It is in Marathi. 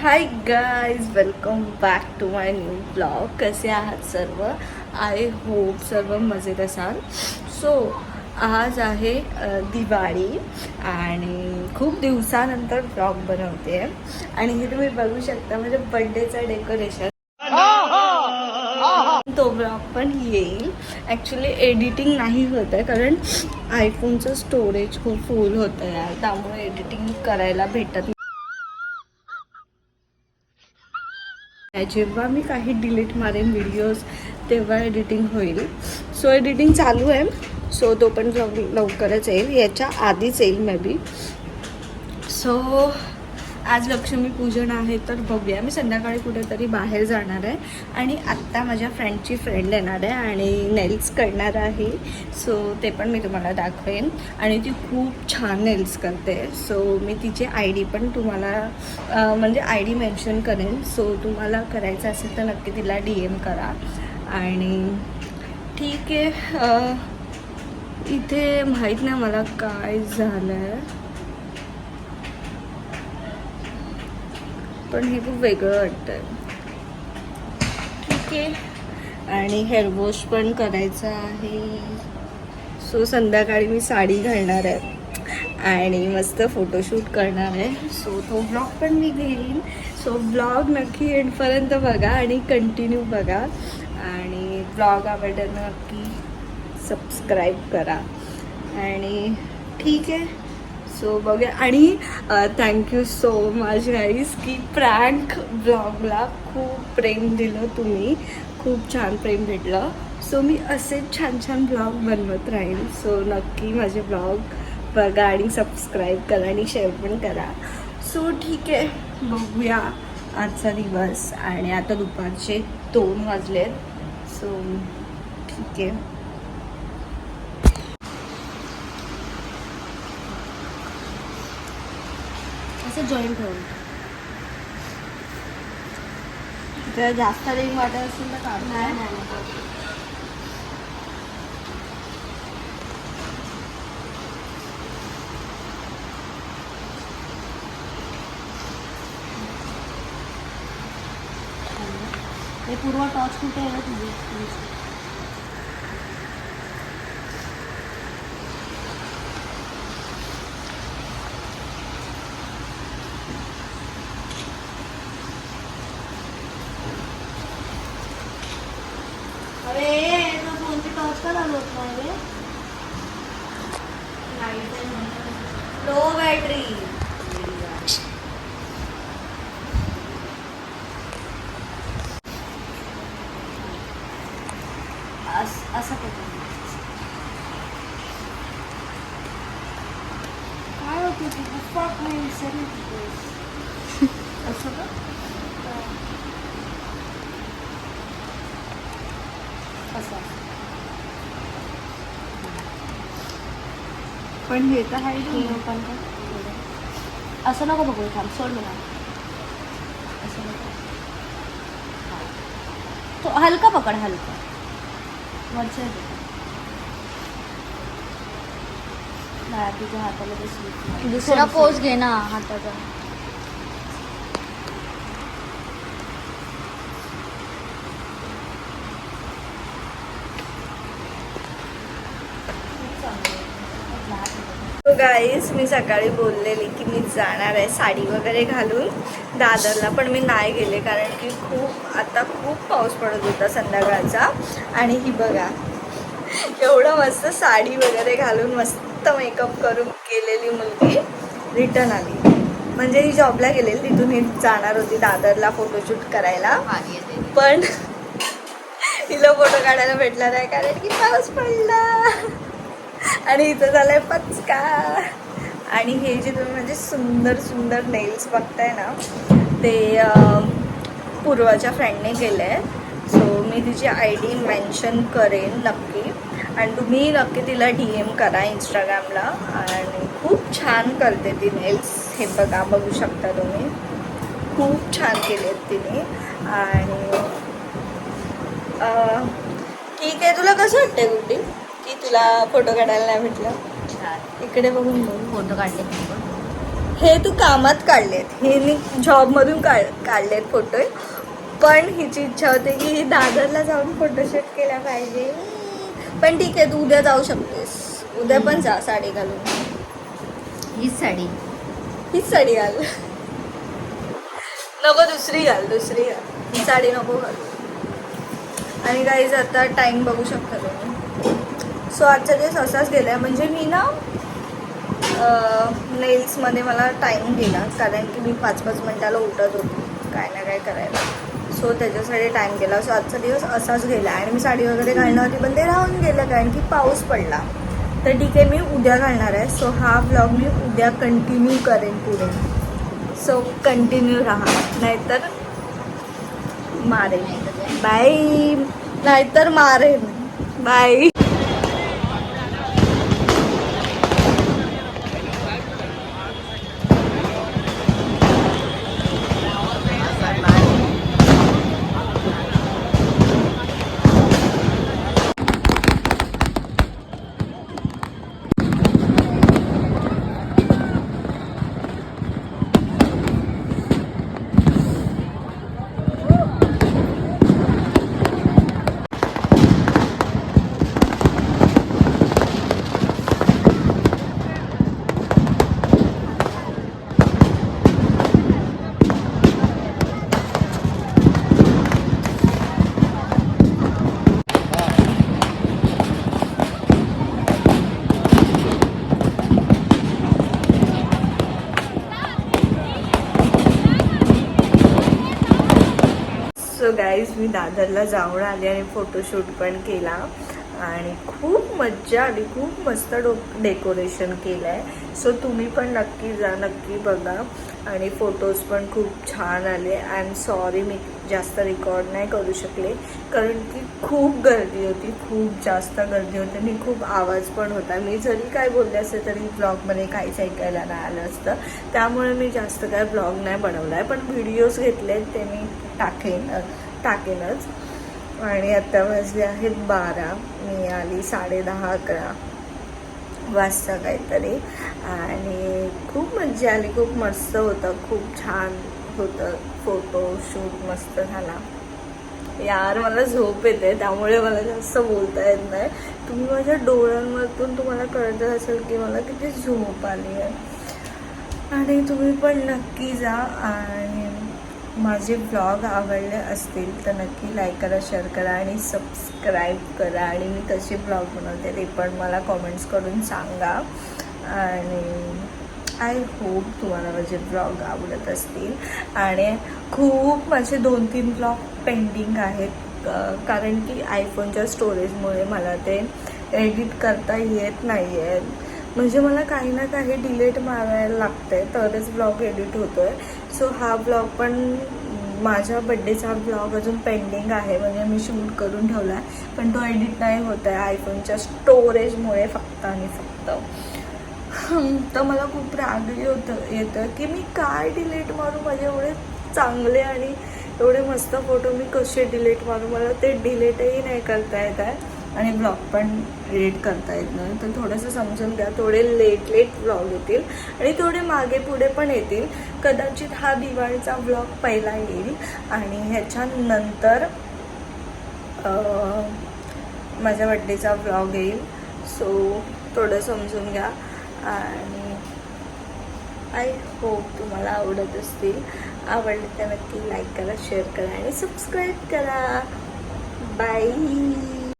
Hi guys welcome back to my new blog कसे आहात सर्व? आय होप सर्व मजेत असाल. सो आज आहे दिवाळी आणि खूप दिवसानंतर ब्लॉग बनवते. आणि हे तुम्ही बघू शकता म्हणजे बड्डेचं डेकोरेशन तो ब्लॉग पण येईल. ॲक्च्युली एडिटिंग नाही होत आहे कारण आयफोनचं स्टोरेज खूप फुल होतं यार त्यामुळे एडिटिंग करायला भेटत नाही. जेव्हा मी काही डिलीट मारेन व्हिडिओज तेव्हा एडिटिंग होईल. सो एडिटिंग चालू आहे. सो तो पण लवकरच येईल. याच्या आधीच येईल मे बी सो आज लक्ष्मी पूजन आहे तर बघूया. मी संध्याकाळी कुठेतरी बाहेर जाणार आहे आणि आत्ता माझ्या फ्रेंडची फ्रेंड येणार आहे आणि नेल्स करणार आहे. सो ते पण मी तुम्हाला दाखवेन. आणि ती खूप छान नेल्स करते. सो मी तिची आय डी पण तुम्हाला म्हणजे आय डी मेन्शन करेन. सो तुम्हाला करायचं असेल तर नक्की तिला डी एम करा. आणि ठीक आहे इथे माहीत नाही मला काय झालं आहे पण हे खूप वेगळं वाटतंय. ठीक आहे. आणि हेअर वॉश पण करायचं आहे. सो संध्याकाळी मी साडी घालणार आहे. आणि मस्त फोटोशूट करणार आहे. सो तो ब्लॉग पण मी घेईन. सो ब्लॉग नक्की एंडपर्यंत बघा आणि कंटिन्यू बघा. आणि ब्लॉग आवडलं नक्की सबस्क्राईब करा. आणि ठीक आहे. सो बघूया. आणि thank you so much guys की प्रँक ब्लॉगला खूप प्रेम दिलं तुम्ही. खूप छान प्रेम भेटलं. सो मी असेच छान छान ब्लॉग बनवत राहील सो नक्की माझे ब्लॉग बघा आणि सबस्क्राईब करा आणि शेअर पण करा. सो ठीक आहे बघूया आजचा दिवस. आणि आता दुपारचे दोन वाजलेत. सो ठीक आहे. असं जॉईन ठेवून. जर जास्त रिंग वाटत असेल तर काढ नाही. हे पूर्व टॉर्च कुठे आहे तुझी? अरे तो फोनची टॉर्च का चालू होत नाही रे? लो बॅटरी असं काय होतं ती? फक असं का? असं पण हे तर आहे पण का असं नको बघू थांब सोड मला असं नको तो हलका पकड हलका वरच्या नाही तुझ्या हाताला. दुसरा. घे ना हाताचा गाईस मी सकाळी बोललेली की मी जाणार आहे साडी वगैरे घालून दादरला पण मी नाही गेले कारण की खूप आता खूप पाऊस पडत होता संध्याकाळचा. आणि ही बघा एवढं मस्त साडी वगैरे घालून मस्त मेकअप करून केलेली मुलगी. रिटर्न आली. म्हणजे ही जॉबला गेलेली तिथून ही जाणार होती दादरला फोटोशूट करायला. पण हिला फोटो काढायला भेटला नाही कारण की पाऊस पडला. आणि इथं झालंय पचका. आणि हे जे तुम्ही म्हणजे सुंदर सुंदर नेल्स बघताय ना ते पूर्वाच्या फ्रेंडने केले आहे सो मी तिची आय डी मेन्शन करेन नक्की. आणि तुम्ही नक्की तिला डी एम करा इंस्टाग्रामला आणि खूप छान करते ती नेल्स हे बघा बघू शकता तुम्ही. खूप छान केले तिने. आणि ठीक आहे तुला कसं वाटतंय गुड्डी? की तुला फोटो काढायला नाही भेटलं? इकडे बघून फोटो काढले हे तू कामात काढलेत. हे मी जॉबमधून काढ काढलेत फोटो पण हिची इच्छा होती की ही दादरला जाऊन फोटोशूट केला पाहिजे. पण ठीक आहे तू उद्या जाऊ शकतेस. उद्या पण जा साडी घालून. हीच साडी. हीच साडी घाल. नको दुसरी घाल दुसरी घाल. ही साडी नको घाल. आणि काहीच आता टाईम बघू शकता तुम्ही. सो आजचा दिवस असाच गेला आहे म्हणजे मी ना नेल्समध्ये मला टाईम गेला कारण की मी पाच पाच मिनटाला उठत होती. काय ना काय करायला. सो त्याच्यासाठी टाईम गेला. सो आजचा दिवस असाच गेला. आणि मी साडी वगैरे घालणार होती पण ते राहून गेलं. कारण की पाऊस पडला. तर ठीक आहे मी उद्या घालणार आहे. सो हा ब्लॉग मी उद्या कंटिन्यू करेन पुढे. सो कंटिन्यू राहा. नाहीतर मारेन. बाय नाहीतर मारेन. बाय सो गाईज मी दादरला जाऊन आले आणि फोटोशूट पण केला. आणि खूप मज्जा आली. खूप मस्त डो डेकोरेशन केलं आहे सो तुम्ही पण नक्की जा नक्की बघा. आणि फोटोज पण खूप छान आले. आय एम सॉरी मी जास्त रेकॉर्ड नाही करू शकले. कारण की खूप गर्दी होती. खूप जास्त गर्दी होती. आणि खूप आवाज पण होता. मी जरी काय बोलले असते तरी ब्लॉगमध्ये काहीच ऐकायला नाही आलं असतं. त्यामुळे मी जास्त काय ब्लॉग नाही बनवला आहे पण व्हिडिओज घेतले ते मी टाकेन टाकेनच. आणि आता वाजले आहेत बारा. मी आली साडे दहा अकरा वाजता काहीतरी. आणि खूप मज्जा आली खूप मस्त होतं खूप छान होतं. फोटो शूट मस्त झाला. यार मला झोप येते त्यामुळे मला जास्त बोलता येत नाही. तुम्ही माझ्या डोळ्यांमधून तुम्हाला कळत असेल की मला किती झोप आली आहे. आणि तुम्ही पण नक्की जा आणि माझे ब्लॉग आवडले असतील तर नक्की लाईक करा शेअर करा आणि सबस्क्राईब करा. आणि मी कसे ब्लॉग बनवते ते पण मला कॉमेंट्स करून सांगा. आणि आय होप तुम्हाला माझे ब्लॉग आवडत असतील. आणि खूप माझे दोन तीन ब्लॉग पेंडिंग आहेत. कारण की आयफोनच्या स्टोरेजमुळे मला ते एडिट करता येत नाही आहेत म्हणजे मला काही ना काही डिलेट मारायला लागतंय. तरच ब्लॉग एडिट होतो आहे सो हा ब्लॉग पण माझ्या बड्डेचा ब्लॉग अजून पेंडिंग आहे. म्हणजे मी शूट करून ठेवला आहे पण तो एडिट नाही होत आहे. आयफोनच्या स्टोरेजमुळे फक्त आणि फक्त. तर मला खूप राग होतं येतं की मी काय डिलीट मारू? माझे एवढे चांगले आणि एवढे मस्त फोटो मी कसे डिलीट मारू? मला ते डिलीटही नाही करता येत आहे. आणि ब्लॉग पण एडिट करता येत नाही. तर थोडंसं समजून घ्या थोडे लेट लेट ब्लॉग येतील आणि थोडे मागे पुढे पण येतील. कदाचित हा दिवाळीचा ब्लॉग पहिला येईल आणि ह्याच्यानंतर माझ्या बड्डेचा ब्लॉग येईल. सो थोडं समजून घ्या आणि आय होप तुम्हाला आवडत असतील. आवडले तर नक्की लाईक करा शेअर करा आणि सबस्क्राईब करा. बाय